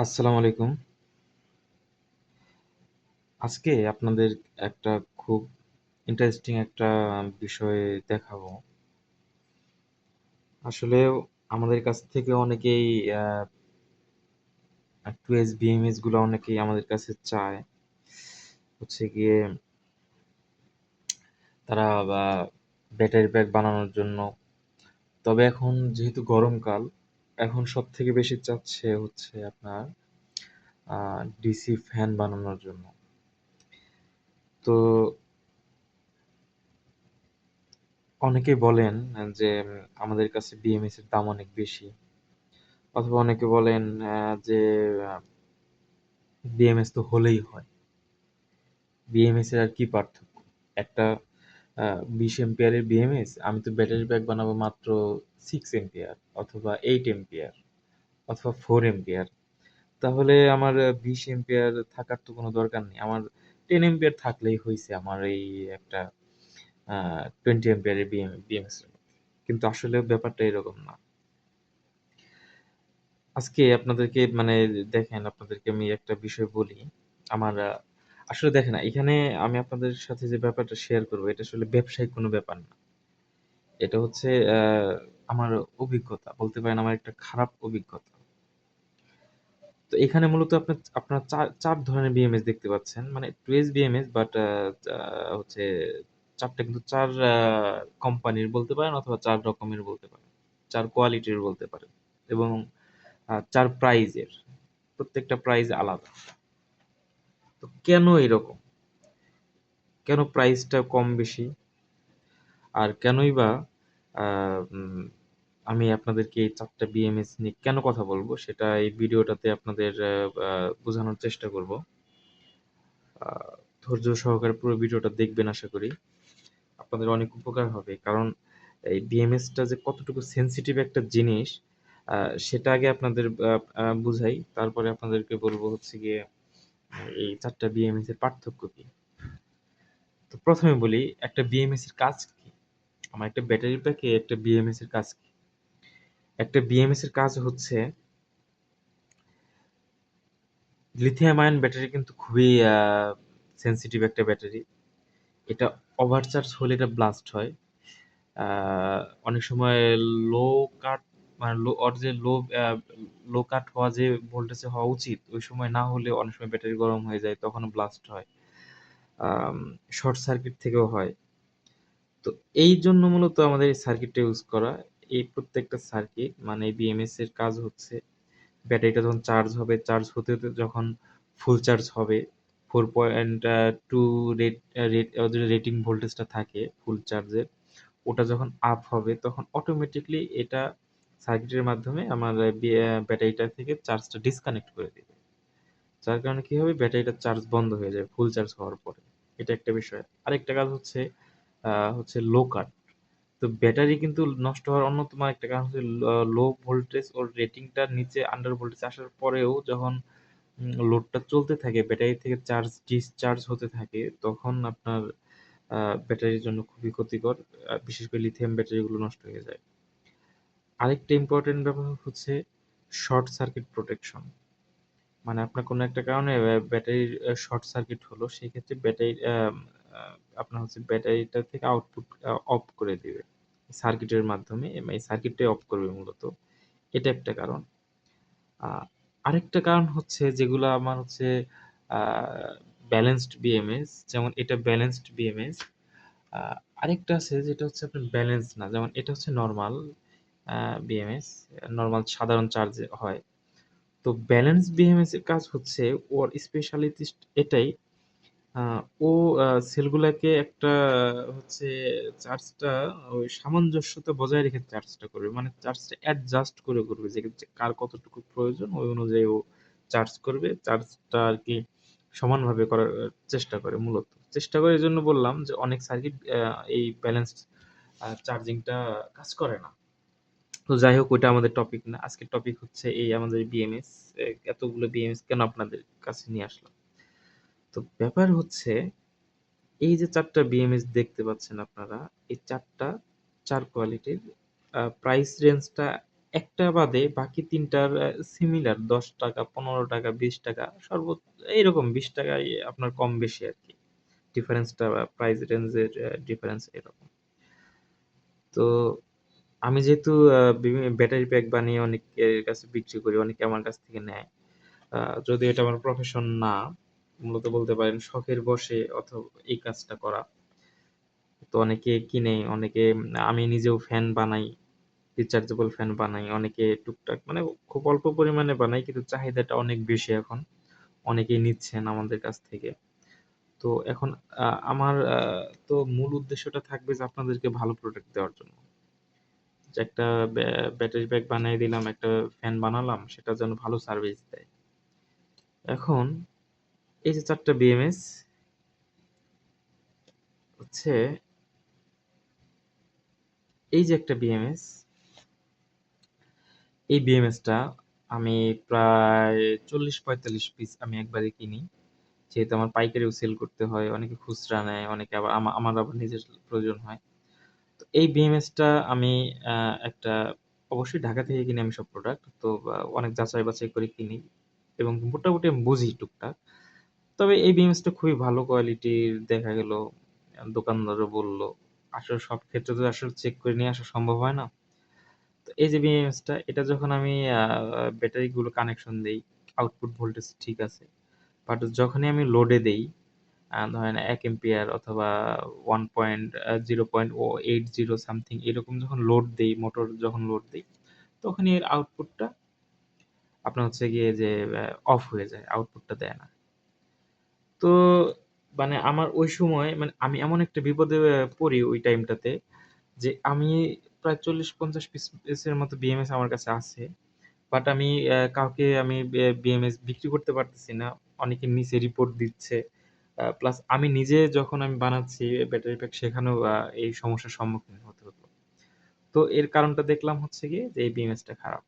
আসসালামু আলাইকুম। আজকে আপনাদের একটা খুব ইন্টারেস্টিং একটা বিষয় দেখাবো। আসলেও আমাদের কাছ থেকে অনেকেই আ আ 2S BMS গুলো অনেকেই আমাদের কাছে চায়। হচ্ছে গিয়ে তারা ব্যাটারি প্যাক বানানোর জন্য। তবে এখন যেহেতু গরমকাল, এখন সব থেকে বেশি চাচ্ছে হচ্ছে আপনার ডিসি ফ্যান বানানোর জন্য। তো অনেকেই বলেন যে, আমাদের কাছে BMS এর দাম অনেক বেশি। অথবা অনেকে বলেন যে BMS তো হলেই হয়। BMS এর আর কি পার্থক্য? একটা 20 অ্যাম্পিয়ারের BMS আমি তো ব্যাটারি প্যাক বানাবো মাত্র 6 অ্যাম্পিয়ার অথবা 8 অ্যাম্পিয়ার অথবা 4 অ্যাম্পিয়ার। তাহলে আমার 20 অ্যাম্পিয়ার থাকার তো কোনো দরকার নেই। আমার 10 অ্যাম্পিয়ার থাকলেই হয়েছে আমার এই একটা আ 20 অ্যাম্পিয়ারের BM BMS এর মধ্যে। কিন্তু আসলে ব্যাপারটা এরকম না। আজকে আপনাদেরকে মানে দেখেন, আপনাদেরকে আমি একটা বিষয় বলি। আমার আসলে দেখেন এখানে আমি আপনাদের সাথে যে ব্যাপারটা শেয়ার করব, এটা আসলে ব্যবসায়িক কোনো ব্যাপার না। এটা হচ্ছে আমার অভিজ্ঞতা। বলতে পারেন আমার একটা খারাপ অভিজ্ঞতা। তো এখানে মূলত আপনার আপনার ৪ ৪ ধরনের BMS দেখতে পাচ্ছেন। মানে 2S BMS বাট আ আ হচ্ছে চারটা কিন্তু ৪ আ কোম্পানির বলতে পারেন অথবা চার রকমের বলতে পারেন। চার কোয়ালিটির বলতে পারেন। এবং চার প্রাইজের। প্রত্যেকটা প্রাইজ আলাদা। তো কেন এরকম? কেন প্রাইসটা কম বেশি? আর কেনই বা আমি আপনাদেরকে এই ৪ টা BMS নিয়ে কেন কথা বলব সেটা এই ভিডিওটাতে আপনাদের বোঝানোর চেষ্টা করব। ধৈর্য সহকারে পুরো ভিডিওটা দেখবেন আশা করি। আপনাদের অনেক উপকার হবে। কারণ এই BMS টা যে কতটুকু সেনসিটিভ একটা জিনিস সেটা আগে আপনাদের বুঝাই। তারপরে আপনাদেরকে বলব হচ্ছে গিয়ে এই চারটা বিএমএস এর পার্থক্য কি? তো প্রথমে বলি, একটা বিএমএস এর কাজ কি? আমার একটা ব্যাটারি প্যাকে একটা বিএমএস এর কাজ কি? একটা বিএমএস এর কাজ হচ্ছে লিথিয়াম আয়ন ব্যাটারি কিন্তু খুবই সেনসিটিভ একটা ব্যাটারি। এটা ওভারচার্জ হলে এটা ব্লাস্ট হয়। অনেক সময় লো কাট মানে লো ওর যে লো লো কাট হওয়া যে ভোল্টেজে হওয়া উচিত ওই সময় না হলে অনেক সময় ব্যাটারি গরম হয়ে যায় তখন ব্লাস্ট হয়। শর্ট সার্কিট থেকেও হয়। তো এই জন্য মূলত আমাদের এই সার্কিটটা ইউজ করা। এই প্রত্যেকটা সার্কিট মানে BMS এর কাজ হচ্ছে ব্যাটারিটা যখন চার্জ হবে, চার্জ হতে, হতে যখন ফুল চার্জ হবে 4.2 রেট রেট ওদের রেটিং ভোল্টেজটা থাকে ফুল চার্জের। ওটা যখন আপ হবে তখন অটোমেটিকলি এটা সার্কিটের মাধ্যমে আমার ব্যাটারিটা থেকে চার্জটা ডিসকানেক্ট করে দিবে। যার কারণে কি হবে ব্যাটারিটা চার্জ বন্ধ হয়ে যাবে ফুল চার্জ হওয়ার পরে। এটা একটা বিষয়। আরেকটা কাজ হচ্ছে হচ্ছে লো কাট। তো ব্যাটারি কিন্তু নষ্ট হওয়ার অন্যতম একটা কারণ হচ্ছে লো ভোল্টেজ ওর রেটিংটার নিচে আন্ডার ভোল্টেজ আসার পরেও যখন লোডটা চলতে থাকে, ব্যাটারি থেকে চার্জ ডিসচার্জ হতে থাকে, তখন আপনার ব্যাটারির জন্য খুবই ক্ষতিকর। বিশেষ করে লিথিয়াম ব্যাটারিগুলো নষ্ট হয়ে যায়। আরেকটা ইম্পোর্টেন্ট ব্যাপার হচ্ছে শর্ট সার্কিট প্রোটেকশন। মানে আপনার কোনো একটা কারণে ব্যা ব্যাটারির শর্ট সার্কিট হলো, সেক্ষেত্রে ব্যাটারি আপনার হচ্ছে ব্যাটারিটা থেকে আউটপুট অফ করে দিবে। সার্কিটের মাধ্যমে এই সার্কিটটাই অফ করবে মূলত। এটা একটা কারণ। আরেকটা কারণ হচ্ছে যেগুলো আমার হচ্ছে ব্যালেন্সড বিএমএস যেমন এটা ব্যালেন্সড। আ আরেকটা আছে যেটা হচ্ছে আপনার ব্যালেন্স না। যেমন এটা হচ্ছে নরমাল BMS নরমাল সাধারণ চার্জে হয়। তো ব্যালেন্স BMS এর কাজ হচ্ছে ওর স্পেশালিটিস্ট এটাই ও সেলগুলাকে একটা হচ্ছে চার্জটা ওই সামঞ্জস্যতা বজায় রেখে চার্জটা করবে। মানে চার্জটা অ্যাডজাস্ট করে করবে, যে কার কতটুকু প্রয়োজন, ওই অনুযায়ী ও চার্জ করবে। চার্জটা আরকি সমানভাবে করার চেষ্টা করে মূলত। চেষ্টা করে এই জন্য বললাম যে অনেক সার্কিট এই ব্যালেন্সড চার্জিংটা কাজ করে না। তো যাই হোক ওইটা আমাদের টপিক না। আজকের টপিক হচ্ছে এই আমাদের বিএমএস এতগুলো BMS কেন আপনাদের কাছে নিয়ে আসলাম। তো ব্যাপার হচ্ছে এই যে ৪ টা BMS দেখতে পাচ্ছেন আপনারা, এই চারটা চার কোয়ালিটির প্রাইস রেঞ্জটা একটা বাদে বাকি তিনটার সিমিলার দশ টাকা পনেরো টাকা বিশ টাকা সর্বোচ্চ এইরকম ৳২০ য় আপনার কম বেশি আর কি ডিফারেন্সটা প্রাইস রেঞ্জের ডিফারেন্স এরকম। তো আমি যেহেতু ব্যাটারি প্যাক বানিয়ে অনেকের কাছে বিক্রি করি, অনেকে আমার কাছ থেকে নেয়। আ যদিও এটা আমার প্রফেশন না, মূলত বলতে পারেন শখের বসে অথবা এই কাজটা করা। তো অনেকে কিনে, অনেকে আমি নিজেও ফ্যান বানাই, রিচার্জেবল ফ্যান বানাই। অনেকে টুকটাক মানে খুব অল্প পরিমাণে বানাই কিন্তু চাহিদাটা অনেক বেশি এখন। অনেকেই নিচ্ছেন আমাদের কাছ থেকে। তো এখন আমার তো মূল উদ্দেশ্যটা থাকবে যে আপনাদেরকে ভালো প্রোডাক্ট দেওয়ার জন্য। যে একটা ব্যাটারি প্যাক বানায় দিলাম, একটা ফ্যান বানালাম, সেটা যেন ভালো সার্ভিস দেয়। এখন এই যে ৪ টা বিএমএস হচ্ছে এই যে একটা বিএমএস এই বিএমএসটা আমি প্রায় ৪০-৪৫ পিস আমি একবারে কিনি। যেহেতু আমার পাইকারিও সেল করতে হয়, অনেকে খুচরা নেয়, অনেকে আবার আমা আমার আবার নিজের প্রয়োজন হয়। এই বিএমএসটা আমি একটা অবশ্যই ঢাকা থেকে কিনি আমি সব প্রোডাক্ট। তো অনেক যাচাই-বাছাই করে কিনি এবং মোটামুটি আমি বুঝি টুকটাক। তবে এই বিএমএসটা খুবই ভালো কোয়ালিটির দেখা গেল দোকানদারও বলল। আসলে সব ক্ষেত্রে তো আসলে চেক করে নিয়ে আসা সম্ভব হয় না। তো এই যে বিএমএসটা এটা যখন আমি ব্যাটারিগুলো কানেকশন দেই, আউটপুট ভোল্টেজ ঠিক আছে। বাট যখনই আমি লোডে দেই, ধরেন এক এম্পিয়ার অথবা one point zero point o eight zero something এরকম যখন লোড দেই, মোটর যখন লোড দেই, তখনই এর আউটপুটটা আপনার হচ্ছে গিয়ে যে অফ হয়ে যায়। আউটপুটটা দেয় না। তো মানে আমার ওই সময় মানে আমি এমন একটা বিপদে পড়ি ওই টাইমটাতে যে আমি প্রায় ৪০-৫০ পিস পিসের মতো বিএমএস আমার কাছে আছে। বাট আমি কাউকে আমি বিএমএস বিক্রি করতে পারতেছি না। অনেকে নিছে রিপোর্ট দিচ্ছে। প্লাস আমি নিজে যখন আমি বানাচ্ছি ব্যাটারি প্যাক সেখানেও এই সমস্যার সম্মুখীন হতে হতো। তো এর কারণটা দেখলাম হচ্ছে গিয়ে যে এই বিএমএসটা খারাপ।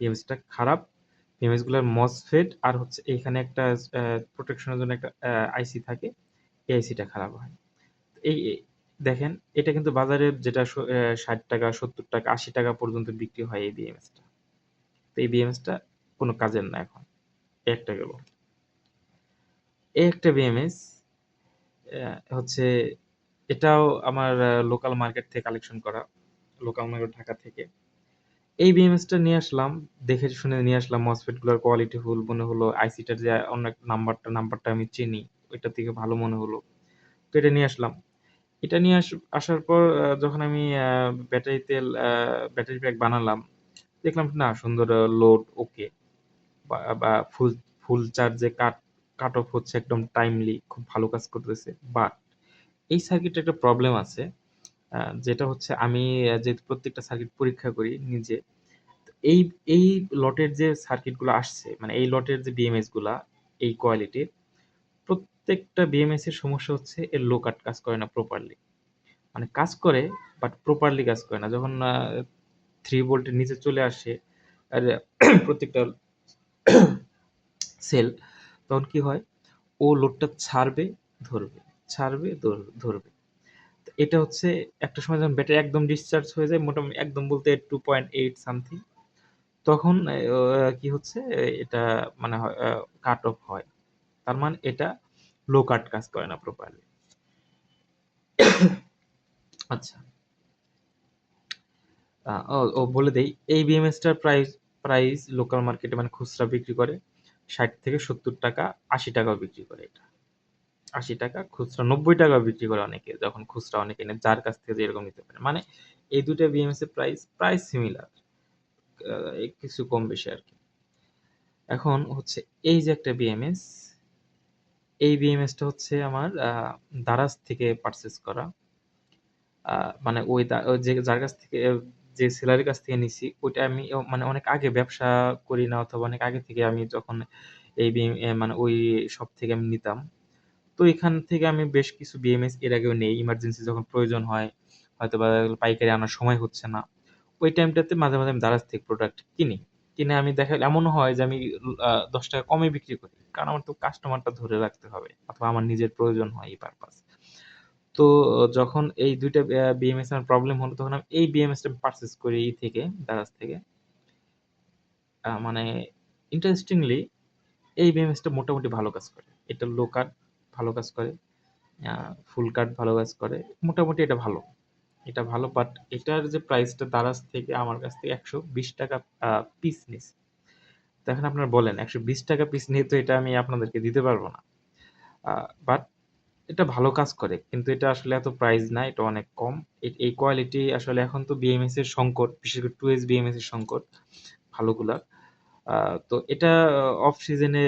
বিএমএসটা খারাপ। বিএমএসগুলার MOSFET আর হচ্ছে এখানে একটা আ প্রোটেকশন এর জন্য একটা আইসি থাকে। এই আইসিটা খারাপ হয়। এই দেখেন এটা কিন্তু বাজারে যেটা ষাট টাকা অ্যা ৳৬০, ৳৭০, ৳৮০ পর্যন্ত বিক্রি হয় এই বিএমএসটা। তো এই বিএমএসটা কোনো কাজের না এখন। একটা গেল। এই একটা বিএমএস হচ্ছে এটাও আমার লোকাল মার্কেট থেকে কালেকশন করা। লোকাল মার্কেট ঢাকা থেকে। এই বিএমএসটা নিয়ে আসলাম। দেখে শুনে নিয়ে আসলাম MOSFET গুলার কোয়ালিটি ফুল মনে হলো। আইসিটার যে অন্য একটা নাম্বারটা, নাম্বারটা আমি চিনি। ওইটার থেকে ভালো মনে হলো। তো এটা নিয়ে আসলাম। এটা নিয়ে আস আসার পর যখন আমি ব্যাটারি তেল ব্যাটারি প্যাক বানালাম, দেখলাম না সুন্দর লোড ওকে। বা ফুল ফুল চার্জে কাট কাট অফ হচ্ছে একদম টাইমলি খুব ভালো কাজ করতেছে। বাট এই সার্কিটে একটা প্রবলেম আছে। যেটা হচ্ছে আমি যেহেতু প্রত্যেকটা সার্কিট পরীক্ষা করি নিজে। এই এই লটের যে সার্কিটগুলা আসছে, মানে এই লটের যে বিএমএসগুলা এই কোয়ালিটির, প্রত্যেকটা বিএমএস এর সমস্যা হচ্ছে এর লো কাট কাজ করে না প্রপারলি। মানে কাজ করে বাট প্রপারলি কাজ করে না। যখন 3 ভোল্টের নিচে চলে আসে আর প্রত্যেকটা সেল তখন কি হয়? ও লোডটা ছাড়বে, ধরবে, ছাড়বে, ধর ধরবে। এটা হচ্ছে একটা সময় যখন ব্যাটারি একদম ডিসচার্জ হয়ে যায় মোটামুটি একদম বলতে 2.8 সামথিং তখন কি হচ্ছে এটা মানে কাট অফ হয়। তার মানে এটা লো কাট কাজ করে না প্রপারলি। আচ্ছা। ও বলে দেই এই বিএমএসটার প্রাইস প্রাইস লোকাল মার্কেটে মানে খুচরা বিক্রি করে ৳৬০-৭০, ৳৮০ ও বিক্রি করে এটা। ৳৮০ খুচরা নব্বই টাকা বিক্রি করে অনেকে যখন খুচরা অনেকে নেয় যার কাছ থেকে যেরকম নিতে পারে। মানে এই ২ বিএমএস এর প্রাইস প্রায় সিমিলার। কিছু কম বেশি আর কি এখন হচ্ছে এই যে একটা বিএমএস, এই বিএমএসটা হচ্ছে আমার দারাজ থেকে পারচেস করা। মানে ওই যে যার কাছ থেকে যে সেলারের কাছ থেকে নিছি ওইটা আমি মানে অনেক আগে ব্যবসা করি না অথবা অনেক আগে থেকে আমি যখন এই মানে ওই সব থেকে আমি নিতাম। তো এখান থেকে আমি বেশ কিছু বিএমএস এর আগেও নেই। ইমার্জেন্সি যখন প্রয়োজন হয়, হয়তো বা পাইকারি আনার সময় হচ্ছে না। ওই টাইমটাতে মাঝে, মাঝে আমি দারাজ থেকে প্রোডাক্ট কিনি। কিনে আমি দেখা এমনও হয় যে আমি দশ টাকা কমে বিক্রি করি। কারণ আমার তো কাস্টমারটা ধরে রাখতে হবে অথবা আমার নিজের প্রয়োজন হয় এই পারপাস। তো, যখন এই ২ টা আ বিএমএস আমার প্রবলেম হলো, তখন আমি এই বিএমএসটা পারচেজ করি ই থেকে দারাজ থেকে। মানে ইন্টারেস্টিংলি এই বিএমএসটা মোটামুটি ভালো কাজ করে। এটা লো কাট ভালো কাজ করে। ফুল কাট ভালো কাজ করে। মোটামুটি এটা ভালো। এটা ভালো বাট এটার যে প্রাইসটা দারাজ থেকে আমার কাছ থেকে ৳১২০ আ পিস নিছে। তো এখন আপনারা বলেন ৳১২০ পিস নিয়ে তো এটা আমি আপনাদেরকে দিতে পারব না। বাট এটা ভালো কাজ করে। কিন্তু এটা আসলে এত প্রাইস না। এটা অনেক কম। এই কোয়ালিটি আসলে এখন তো বিএমএস এর সংকট। বিশেষ করে 2S বিএমএস এর সংকট ভালোগুলা। আ, তো এটা অফ সিজনে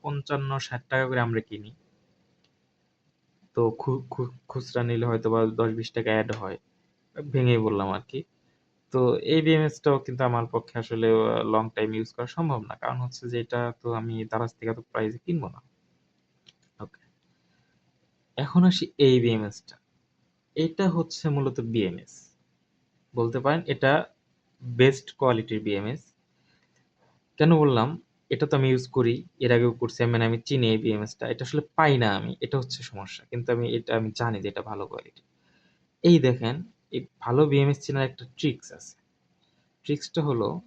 ৳৫৫-৬০ করে আমরা কিনি। তো খুচরা নিলে হয়তোবা ৳১০-৳২০ এড হয়। ভেঙেই বললাম আর কি তো এই বিএমএসটাও কিন্তু আমার পক্ষে আসলে লং টাইম ইউজ করা সম্ভব না। কারণ হচ্ছে যে এটা তো আমি দারাজ থেকে এত প্রাইসে কিনবো না। এখন আসি এই বিএমএসটা। এটা হচ্ছে মূলত বিএমএস। বলতে পারেন এটা বেস্ট কোয়ালিটির বিএমএস। কেন বললাম? এটা তো আমি ইউজ করি। এর আগেও করছি। মানে আমি চিনি এই বিএমএসটা। এটা আসলে পাই না আমি। এটা হচ্ছে সমস্যা। কিন্তু আমি এটা আমি জানি যে এটা ভালো কোয়ালিটি। এই দেখেন, এই ভালো বিএমএস চেনার একটা ট্রিক্স আছে। ট্রিক্সটা হলো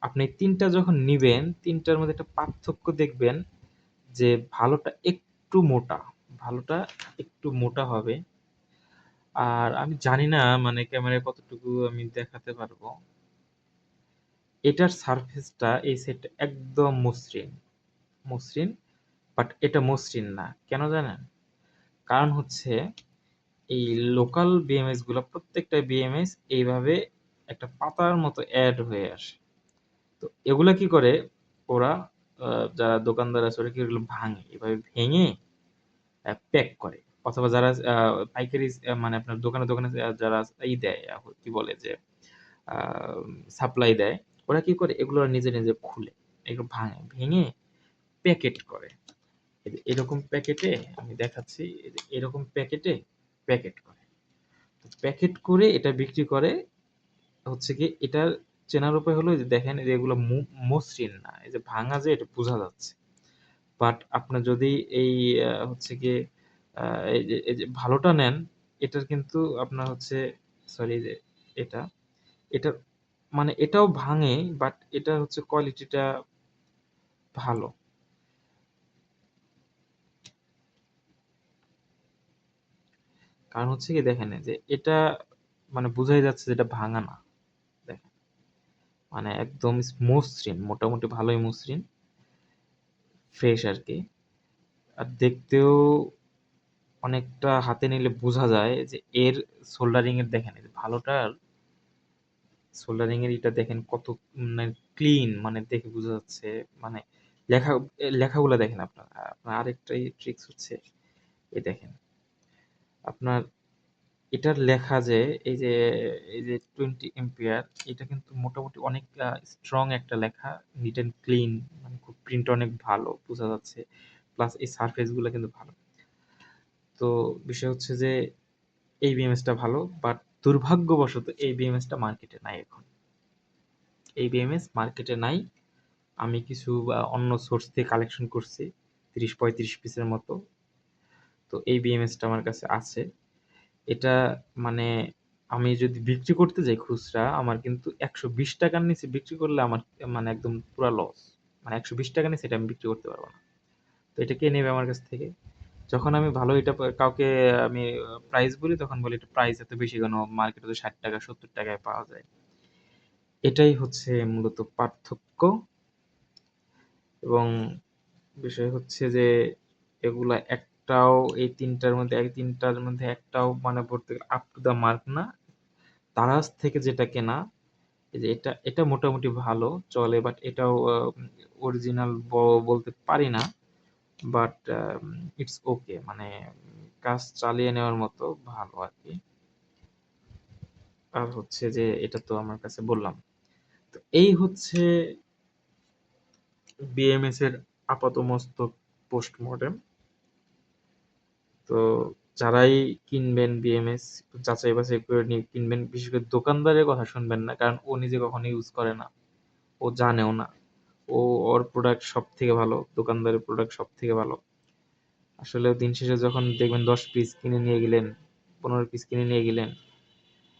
আপনি ৩ টা যখন নিবেন, ৩ টার মধ্যে একটা পার্থক্য দেখবেন যে ভালোটা একটু মোটা। ভালোটা একটু মোটা হবে। আর আমি জানি না মানে ক্যামেরায় কতটুকু আমি দেখাতে পারব। এটার সারফেসটা এই সেট একদম মসৃণ। মসৃণ বাট এটা মসৃণ না। কেন জানেন? কারণ হচ্ছে এই লোকাল বিএমএসগুলা, প্রত্যেকটা বিএমএস এইভাবে একটা পাতার মতো অ্যাড হয়ে আসে। তো এগুলা কি করে ওরা যারা দোকানদার আছে, ওরা কি ভাঙে। এভাবে ভেঙে প্যাক করে। অথবা যারা পাইকারি মানে আপনার দোকানে, দোকানে যারা ই দেয় কি বলে যে সাপ্লাই দেয়। ওরা কি করে এগুলো নিজে, নিজে খুলে এগুলো ভাঙে। ভেঙে প্যাকেট করে। এরকম প্যাকেটে আমি দেখাচ্ছি। এরকম প্যাকেটে প্যাকেট করে। প্যাকেট করে এটা বিক্রি করে হচ্ছে কি এটার চেনার উপায় হলো যে দেখেন এই যে এগুলো মসৃণ না। এই যে ভাঙা যে এটা বোঝা যাচ্ছে। বাট আপনার যদি এই হচ্ছে গিয়ে এই যে ভালোটা নেন, এটার কিন্তু আপনার হচ্ছে সরি যে এটা, এটার মানে এটাও ভাঙে বাট এটার হচ্ছে কোয়ালিটিটা ভালো। কারণ হচ্ছে কি দেখেন যে এটা মানে বোঝাই যাচ্ছে যে এটা ভাঙা না। দেখেন। মানে একদম মসৃণ, মোটামুটি ভালোই মসৃণ। ফ্রেশ আর কি আর দেখতেও অনেকটা হাতে নিলে বোঝা যায় যে এর সোল্ডারিং এর দেখেন ভালোটার সোল্ডারিং এর ইটা দেখেন কত মানে ক্লিন মানে দেখে বোঝা যাচ্ছে মানে লেখা, লেখাগুলো দেখেন আপনারা। আপনার আরেকটা ট্রিক্স হচ্ছে, এই দেখেন। আপনার এটার লেখা যে, এই যে এই যে 20 এম্পিয়ার এটা কিন্তু মোটামুটি অনেক স্ট্রং একটা লেখা। নিট অ্যান্ড ক্লিন মানে খুব প্রিন্ট অনেক ভালো, বোঝা যাচ্ছে। প্লাস এই সারফেসগুলো কিন্তু ভালো। তো বিষয় হচ্ছে যে, এই বিএমএসটা ভালো বাট দুর্ভাগ্যবশত এই বিএমএসটা মার্কেটে নাই এখন। এই বিএমএস মার্কেটে নাই। আমি কিছু অন্য সোর্স থেকে কালেকশন করছি ৩০-৩৫ পিসের মতো। তো এই বিএমএসটা আমার কাছে আছে। এটা মানে আমি যদি বিক্রি করতে যাই খুচরা, আমার কিন্তু ৳১২০ র নিচে বিক্রি করলে আমার মানে একদম পুরা লস। মানে ৳১২০ র নিচে এটা আমি বিক্রি করতে পারব না। তো এটা কে নেবে আমার কাছ থেকে? যখন আমি ভালো এটা কাউকে আমি প্রাইস বলি, তখন বলি এটা প্রাইস এত বেশি কেন? মার্কেটে তো ষাট টাকা, সত্তর টাকায় পাওয়া যায়। এটাই হচ্ছে মূলত পার্থক্য। এবং বিষয় হচ্ছে যে এগুলা একটাও এই তিনটার মধ্যে এই ৩ টার মধ্যে একটাও মানে বলতে আপ টু দ্য মার্ক না। দারাজ থেকে যেটা কেনা যে এটা, এটা মোটামুটি ভালো চলে বাট এটাও অরিজিনাল বলতে পারি না। বাট ইটস ওকে মানে কাজ চালিয়ে নেওয়ার মতো ভালো আর কি আর হচ্ছে যে এটা তো আমার কাছে বললাম। তো এই হচ্ছে বিএমএস এর আপাতমস্তক পোস্টমর্টেম। তো যারাই কিনবেন বিএমএস যাচাই বাছাই করে নিয়ে কিনবেন। বিশেষ করে দোকানদারের কথা শুনবেন না। কারণ ও নিজে কখনো ইউজ করে না। ও জানেও না। ও ওর প্রোডাক্ট সব থেকে ভালো। দোকানদারের প্রোডাক্ট সব থেকে ভালো। আসলে দিন শেষে যখন দেখবেন ১০ পিস কিনে নিয়ে গেলেন, ১৫ পিস কিনে নিয়ে গেলেন।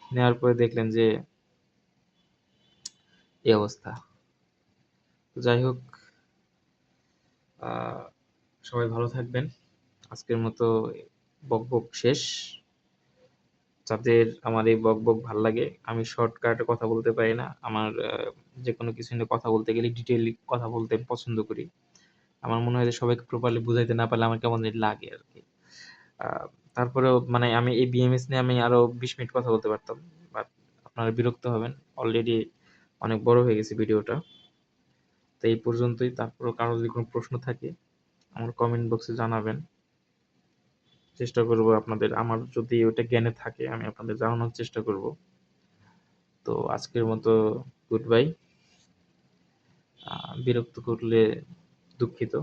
নেওয়ার পরে দেখলেন যে এই অবস্থা। যাই হোক সবাই ভালো থাকবেন। আজকের মতো বকবক শেষ। যাদের আমার এই বকবক ভাল্লাগে, আমি শর্টকাটে কথা বলতে পারি না। আমার আ যেকোনো কিছু নিয়ে কথা বলতে গেলে ডিটেইলি কথা বলতে পছন্দ করি। আমার মনে হয় যে সবাইকে প্রপারলি বুঝাইতে না পারলে আমার কেমন লাগে আরকি। আ তারপরেও মানে আমি এই বিএমএস নিয়ে আমি আরও ২০ মিনিট কথা বলতে পারতাম। বাট আপনারা বিরক্ত হবেন। অলরেডি অনেক বড় হয়ে গেছে ভিডিওটা। তো এই পর্যন্তই। তারপরেও কারও যদি কোনো প্রশ্ন থাকে আমার কমেন্ট বক্সে জানাবেন। চেষ্টা করব আপনাদের, আমার যদি ওটা জ্ঞানে থাকে, আমি আপনাদের জানানোর চেষ্টা করব। তো আজকের মতো গুড বাই। বিরক্ত করলে দুঃখিত।